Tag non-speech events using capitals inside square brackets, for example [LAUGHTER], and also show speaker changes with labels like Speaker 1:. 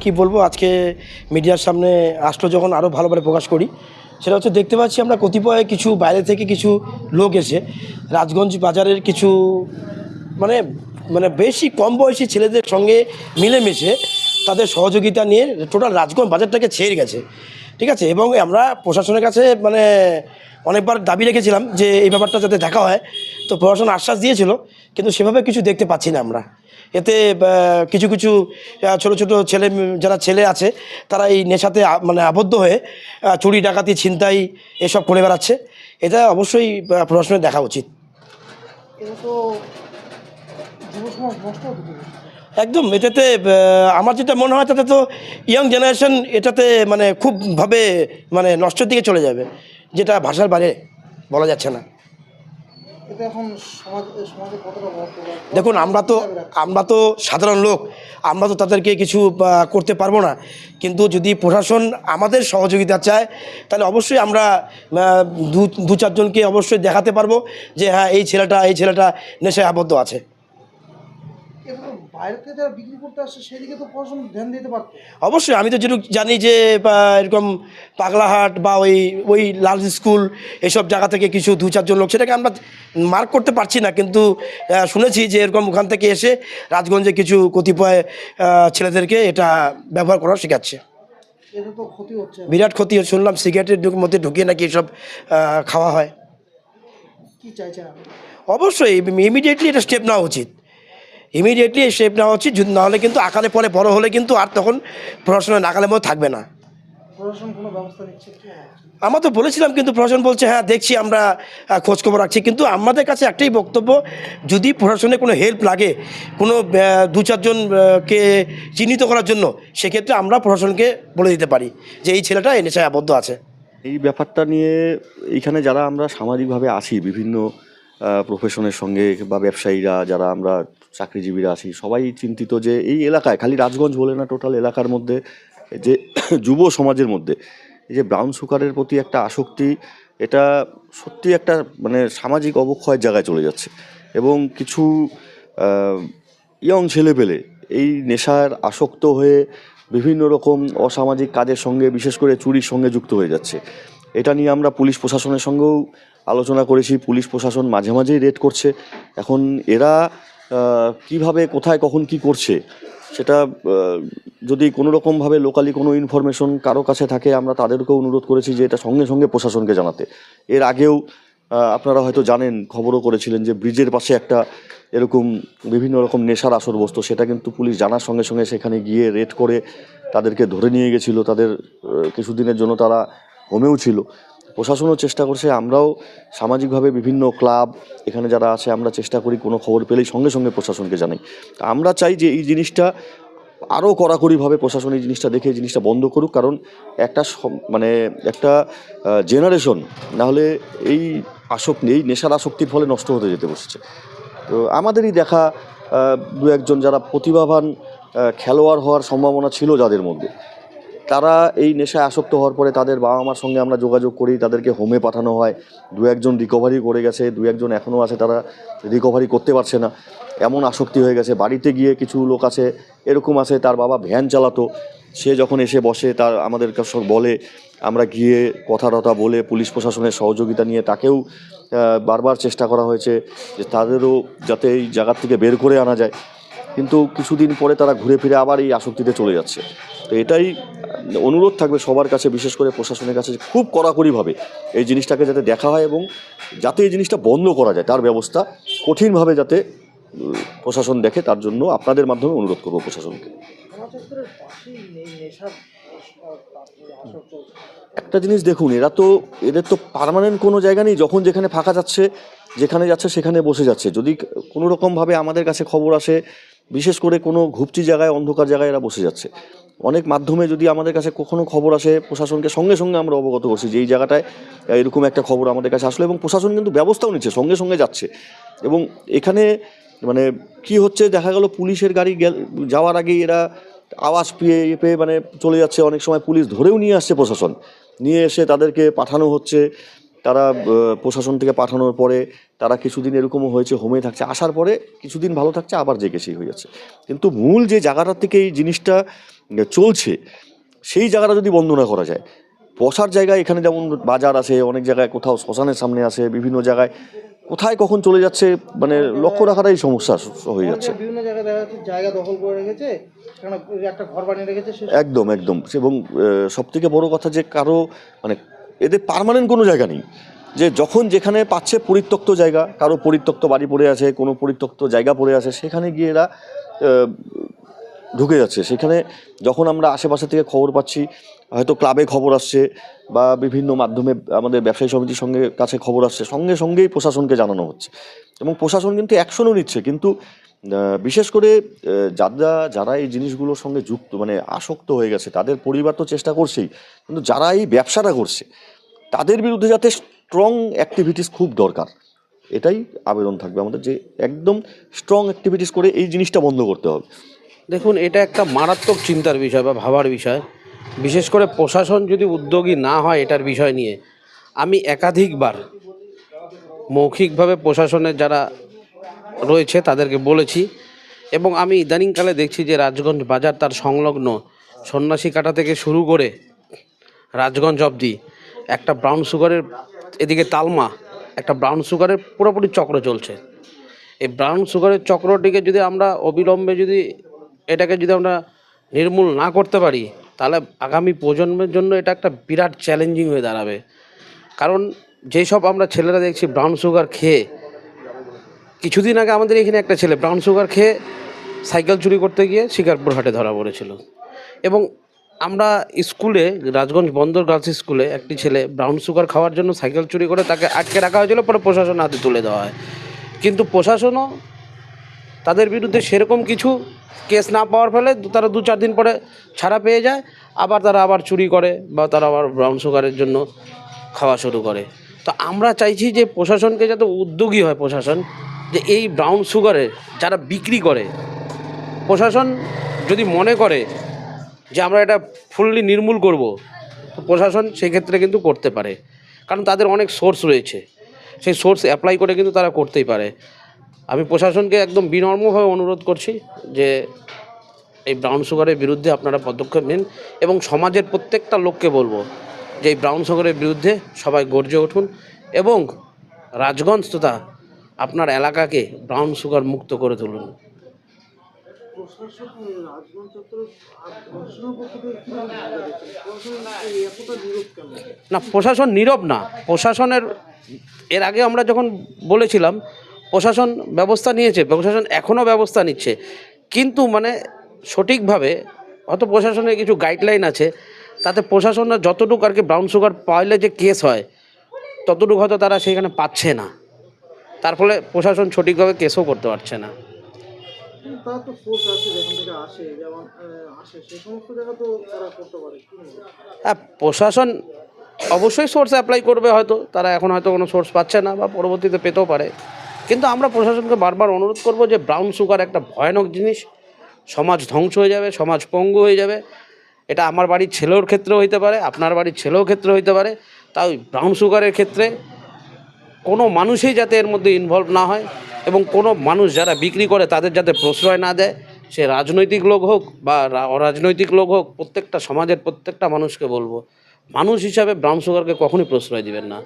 Speaker 1: কি বলব, আজকে মিডিয়ার সামনে আসলো যখন আরও ভালোভাবে প্রকাশ করি। সেটা হচ্ছে দেখতে পাচ্ছি আমরা কতিপয় কিছু বাইরে থেকে কিছু লোক এসে রাজগঞ্জ বাজারের কিছু মানে মানে বেশি কম বয়সী ছেলেদের সঙ্গে মিলেমিশে তাদের সহযোগিতা নিয়ে টোটাল রাজগঞ্জ বাজারটাকে ছেড়ে গেছে। ঠিক আছে, এবং আমরা প্রশাসনের কাছে মানে অনেকবার দাবি রেখেছিলাম যে এই ব্যাপারটা যাতে দেখা হয়। তো প্রশাসন আশ্বাস দিয়েছিল, কিন্তু সেভাবে কিছু দেখতে পাচ্ছি না আমরা। এতে কিছু কিছু ছোট ছোট ছেলে, যারা ছেলে আছে, তারা এই নেশাতে মানে আবদ্ধ হয়ে চুরি, ডাকাতি, ছিনতাই এসব করে বেড়াচ্ছে। এটা অবশ্যই প্রশাসনের দেখা উচিত। একদম এটাতে আমার যেটা মনে হয় তাতে তো ইয়াং জেনারেশন এটাতে মানে খুবভাবে মানে নষ্টের দিকে চলে যাবে যেটা ভাষার বাইরে বলা যাচ্ছে না? দেখুন আমরা তো আমরা তো সাধারণ লোক আমরা তো তাদেরকে কিছু করতে পারব না। কিন্তু যদি প্রশাসন আমাদের সহযোগিতা চায় তাহলে অবশ্যই আমরা দু দু চারজনকে অবশ্যই দেখাতে পারব যে হ্যাঁ এই ছেলেটা এই ছেলেটা নেশায় আবদ্ধ আছে।
Speaker 2: এটা তো বাইরে থেকে যারা বিক্রি করতে আসছে সেদিকে তো প্রশাসন ধ্যান দিতে পারতো।
Speaker 1: অবশ্যই আমি তো যেটুকু জানি যে এরকম পাগলাহাট বা ওই ওই লাল স্কুল এসব জায়গা থেকে কিছু দু চারজন লোক সেটাকে আমরা মার্ক করতে পারছি না কিন্তু শুনেছি যে এরকম ওখান থেকে এসে রাজগঞ্জে কিছু কতিপয় ছেলেদেরকে এটা ব্যবহার করা শেখাচ্ছে। বিরাট ক্ষতি শুনলাম সিগারেটের মধ্যে ঢুকিয়ে নাকি এসব খাওয়া হয়। অবশ্যই ইমিডিয়েটলি এটা স্টেপ নেওয়া উচিত। ইমিডিয়েটলি স্টেপ নেওয়া উচিত যদি নাহলে কিন্তু আকালে পরে বড় হলে কিন্তু আর তখন পড়াশোনা নাগালের মধ্যে থাকবে না।
Speaker 2: প্রশাসন কোনো ব্যবস্থা নিচ্ছে
Speaker 1: আমরা তো বলেছিলাম কিন্তু প্রশাসন বলছে হ্যাঁ দেখছি আমরা খোঁজখবর রাখছি। কিন্তু আমাদের কাছে একটাই বক্তব্য যদি প্রশাসনে কোনো হেল্প লাগে কোনো দু চারজনকে চিহ্নিত করার জন্য সেক্ষেত্রে আমরা প্রশাসনকে বলে দিতে পারি যে এই ছেলেটা এই নেশায় আবদ্ধ আছে।
Speaker 3: এই ব্যাপারটা নিয়ে এইখানে যারা আমরা সামাজিকভাবে আসি বিভিন্ন প্রফেশনের সঙ্গে বা ব্যবসায়ীরা, যারা আমরা চাকরিজীবীরা আছি, সবাই চিন্তিত যে এই এলাকায়, খালি রাজগঞ্জ বলে না টোটাল এলাকার মধ্যে, যে [CLEARS THROAT] যুব সমাজের মধ্যে, এই যে ব্রাউন সুগারের প্রতি একটা আসক্তি, এটা সত্যি একটা মানে সামাজিক অবক্ষয়ের জায়গায় চলে যাচ্ছে। এবং কিছু ইয়ং ছেলেপেলে এই নেশার আসক্ত হয়ে বিভিন্ন রকম অসামাজিক কাজের সঙ্গে, বিশেষ করে চুরির সঙ্গে যুক্ত হয়ে যাচ্ছে। এটা নিয়ে আমরা পুলিশ প্রশাসনের সঙ্গেও আলোচনা করেছি পুলিশ প্রশাসন মাঝে মাঝেই রেড করছে। এখন এরা কীভাবে, কোথায়, কখন, কি করছে, সেটা যদি কোনো রকমভাবে লোকালি কোনো ইনফরমেশন কারও কাছে থাকে, আমরা তাদেরকেও অনুরোধ করেছি যে এটা সঙ্গে সঙ্গে প্রশাসনকে জানাতে। এর আগেও আপনারা হয়তো জানেন, খবরও করেছিলেন যে ব্রিজের পাশে একটা এরকম বিভিন্ন রকম নেশার আসর বসতো সেটা কিন্তু পুলিশ জানার সঙ্গে সঙ্গে সেখানে গিয়ে রেড করে তাদেরকে ধরে নিয়ে গেছিল। তাদের কিছুদিনের জন্য তারা হোমেও ছিল। প্রশাসনও চেষ্টা করছে, আমরাও সামাজিকভাবে বিভিন্ন ক্লাব এখানে যারা আছে, আমরা চেষ্টা করি কোনো খবর পেলেই সঙ্গে সঙ্গে প্রশাসনকে জানাই। আমরা চাই যে এই জিনিসটা আরও কড়াকড়িভাবে প্রশাসন এই জিনিসটা দেখে, এই জিনিসটা বন্ধ করুক, কারণ একটা মানে একটা জেনারেশন নাহলে এই আসক্তি, এই নেশার আসক্তির ফলে নষ্ট হতে যেতে বসেছে। তো আমাদেরই দেখা দু একজন যারা প্রতিভাবান খেলোয়াড় হওয়ার সম্ভাবনা ছিল যাদের মধ্যে। তারা এই নেশায় আসক্ত হওয়ার পরে তাদের বাবা মার সঙ্গে আমরা যোগাযোগ করি, তাদেরকে হোমে পাঠানো হয়। দু একজন রিকভারি করে গেছে দু একজন এখনও আছে, তারা রিকভারি করতে পারছে না। এমন আসক্তি হয়ে গেছে। বাড়িতে গিয়ে কিছু লোক আছে, এরকম আছে, তার বাবা ভ্যান চালাতো। সে যখন এসে বসে, তার আমাদের বলে, আমরা গিয়ে কথা টথা বলে, পুলিশ প্রশাসনের সহযোগিতা নিয়ে তাকেও বারবার চেষ্টা করা হয়েছে যে তাদেরও যাতে এই জায়গার থেকে বের করে আনা যায়। কিন্তু কিছুদিন পরে তারা ঘুরে ফিরে আবার এই আসক্তিতে চলে যাচ্ছে। তো এটাই অনুরোধ থাকবে সবার কাছে, বিশেষ করে প্রশাসনের কাছে খুব কড়াকড়িভাবে এই জিনিসটাকে যাতে দেখা হয় এবং যাতে এই জিনিসটা বন্ধ করা যায়, তার ব্যবস্থা কঠিনভাবে যাতে প্রশাসন দেখে, তার জন্য আপনাদের মাধ্যমে অনুরোধ করব প্রশাসনকে। একটা জিনিস দেখুন, এরা তো, এদের তো পার্মানেন্ট কোনো জায়গা নেই, যখন যেখানে ফাঁকা যাচ্ছে, যেখানে যাচ্ছে সেখানে বসে যাচ্ছে। যদি কোনো রকমভাবে আমাদের কাছে খবর আসে বিশেষ করে কোনো ঘুপচি জায়গায়, অন্ধকার জায়গায় এরা বসে যাচ্ছে। অনেক মাধ্যমে যদি আমাদের কাছে কখনো খবর আসে, প্রশাসনকে সঙ্গে সঙ্গে আমরা অবগত করছি যে এই জায়গাটায় এরকম একটা খবর আমাদের কাছে আসলো এবং প্রশাসন কিন্তু ব্যবস্থাও নিচ্ছে, সঙ্গে সঙ্গে যাচ্ছে। এবং এখানে মানে কি হচ্ছে, দেখা গেল পুলিশের গাড়ি যাওয়ার আগেই এরা আওয়াজ পেয়ে পেয়ে মানে চলে যাচ্ছে। অনেক সময় পুলিশ ধরেও নিয়ে আসছে প্রশাসন। নিয়ে এসে তাদেরকে পাঠানো হচ্ছে। তারা প্রশাসন থেকে পাঠানোর পরে তারা কিছুদিন এরকমও হয়েছে হোমে থাকছে। আসার পরে কিছুদিন ভালো থাকছে আবার যে সেই হয়ে যাচ্ছে। কিন্তু মূল যে জায়গাটা থেকে এই জিনিসটা চলছে সেই জায়গাটা যদি বন্ধ না করা যায় বসার জায়গায় এখানে যেমন বাজার আছে অনেক জায়গায় কোথাও শ্মশানের সামনে আছে বিভিন্ন জায়গায় কোথায় কখন চলে যাচ্ছে মানে লক্ষ্য রাখাটাই সমস্যা হয়ে যাচ্ছে।
Speaker 2: বিভিন্ন জায়গায় দেখা যাচ্ছে জায়গা দখল করে রেখেছে একটা ঘর বানিয়ে রেখেছে
Speaker 3: একদম একদম। এবং সব থেকে বড় কথা যে কারও মানে এদের পারমানেন্ট কোনো জায়গা নেই। যে যখন যেখানে পাচ্ছে পরিত্যক্ত জায়গা, কারও পরিত্যক্ত বাড়ি পড়ে আছে, কোনো পরিত্যক্ত জায়গা পড়ে আছে, সেখানে গিয়ে এরা ঢুকে যাচ্ছে। সেখানে যখন আমরা আশেপাশে থেকে খবর পাচ্ছি, হয়তো ক্লাবে খবর আসছে বা বিভিন্ন মাধ্যমে আমাদের ব্যবসায়ী সমিতির সঙ্গে কাছে খবর আসছে, সঙ্গে সঙ্গেই প্রশাসনকে জানানো হচ্ছে। এবং প্রশাসন কিন্তু অ্যাকশনও নিচ্ছে। কিন্তু বিশেষ করে যারা যারা এই জিনিসগুলোর সঙ্গে যুক্ত মানে আসক্ত হয়ে গেছে, তাদের পরিবার তো চেষ্টা করছেই, কিন্তু যারা এই ব্যবসাটা করছে, তাদের বিরুদ্ধে যাতে স্ট্রং অ্যাক্টিভিটিস খুব দরকার। এটাই আবেদন থাকবে আমাদের যে একদম স্ট্রং অ্যাক্টিভিটিস করে এই জিনিসটা বন্ধ করতে হবে।
Speaker 4: দেখুন, এটা একটা মারাত্মক চিন্তার বিষয় বা ভাবার বিষয়। বিশেষ করে প্রশাসন যদি উদ্যোগী না হয় এটার বিষয় নিয়ে, আমি একাধিকবার মৌখিকভাবে প্রশাসনের যারা রয়েছে তাদেরকে বলেছি এবং আমি ইদানিংকালে দেখছি যে রাজগঞ্জ বাজার তার সংলগ্ন সন্ন্যাসী কাটা থেকে শুরু করে রাজগঞ্জ অবধি একটা ব্রাউন সুগারের এদিকে তালমা, একটা ব্রাউন সুগারের পুরোপুরি চক্র চলছে। এই ব্রাউন সুগারের চক্রটিকে যদি আমরা অবিলম্বে যদি এটাকে যদি আমরা নির্মূল না করতে পারি, তাহলে আগামী প্রজন্মের জন্য এটা একটা বিরাট চ্যালেঞ্জিং হয়ে দাঁড়াবে। কারণ যেসব আমরা ছেলেরা দেখছি ব্রাউন সুগার খেয়ে, কিছুদিন আগে আমাদের এখানে একটা ছেলে ব্রাউন সুগার খেয়ে সাইকেল চুরি করতে গিয়ে শিকারপুর হাটে ধরা পড়েছিল। এবং আমরা স্কুলে, রাজগঞ্জ বন্দর গার্লস স্কুলে একটি ছেলে ব্রাউন সুগার খাওয়ার জন্য সাইকেল চুরি করে তাকে আটকে রাখা হয়েছিল, পরে প্রশাসন হাতে তুলে দেওয়া হয়। কিন্তু প্রশাসনও তাদের বিরুদ্ধে সেরকম কিছু কেস না পাওয়ার ফলে তারা দু চার দিন পরে ছাড়া পেয়ে যায়। আবার তারা আবার চুরি করে বা তারা আবার ব্রাউন সুগারের জন্য খাওয়া শুরু করে। তো আমরা চাইছি যে প্রশাসনকে যাতে উদ্যোগী হয় প্রশাসন, যে এই ব্রাউন সুগারের যারা বিক্রি করে, প্রশাসন যদি মনে করে যে আমরা এটা ফুললি নির্মূল করব, তো প্রশাসন সেক্ষেত্রে কিন্তু করতে পারে। কারণ তাদের অনেক সোর্স রয়েছে। সেই সোর্স অ্যাপ্লাই করে কিন্তু তারা করতেই পারে। আমি প্রশাসনকে একদম বিনম্রভাবে অনুরোধ করছি যে এই ব্রাউন সুগারের বিরুদ্ধে আপনারা পদক্ষেপ নিন এবং সমাজের প্রত্যেকটা লোককে বলব যে এই ব্রাউন সুগারের বিরুদ্ধে সবাই গর্জে উঠুন এবং রাজগঞ্জ তথা আপনার এলাকাকে ব্রাউন সুগার মুক্ত করে তুলুন। না প্রশাসন নীরব না। প্রশাসনের এর আগে আমরা যখন বলেছিলাম প্রশাসন ব্যবস্থা নিয়েছে প্রশাসন এখনও ব্যবস্থা নিচ্ছে। কিন্তু মানে সঠিকভাবে হয়তো প্রশাসনের কিছু গাইডলাইন আছে তাতে প্রশাসনরা যতটুকু আর কি ব্রাউন সুগার পাইলে যে কেস হয় ততটুকু হয়তো তারা সেখানে পাচ্ছে না। তার ফলে প্রশাসন সঠিকভাবে কেসও করতে পারছে না?
Speaker 2: হ্যাঁ
Speaker 4: প্রশাসন অবশ্যই সোর্স অ্যাপ্লাই করবে হয়তো তারা এখন হয়তো কোনো সোর্স পাচ্ছে না বা পরবর্তীতে পেতেও পারে। কিন্তু আমরা প্রশাসনকে বারবার অনুরোধ করব যে ব্রাউন সুগার একটা ভয়ানক জিনিস, সমাজ ধ্বংস হয়ে যাবে, সমাজ পঙ্গু হয়ে যাবে। এটা আমার বাড়ির ছেলের ক্ষেত্রেও হইতে পারে, আপনার বাড়ির ছেলেও ক্ষেত্রে হইতে পারে। তাই ব্রাউন সুগারের ক্ষেত্রে কোনো মানুষই যাতে এর মধ্যে ইনভলভ না হয় এবং কোনো মানুষ যারা বিক্রি করে তাদের যাতে প্রশ্রয় না দেয়, সে রাজনৈতিক লোক হোক বা অরাজনৈতিক লোক হোক, প্রত্যেকটা সমাজের প্রত্যেকটা মানুষকে বলব, মানুষ হিসাবে ব্রাউন সুগারকে কখনই প্রশ্রয় দিবেন না।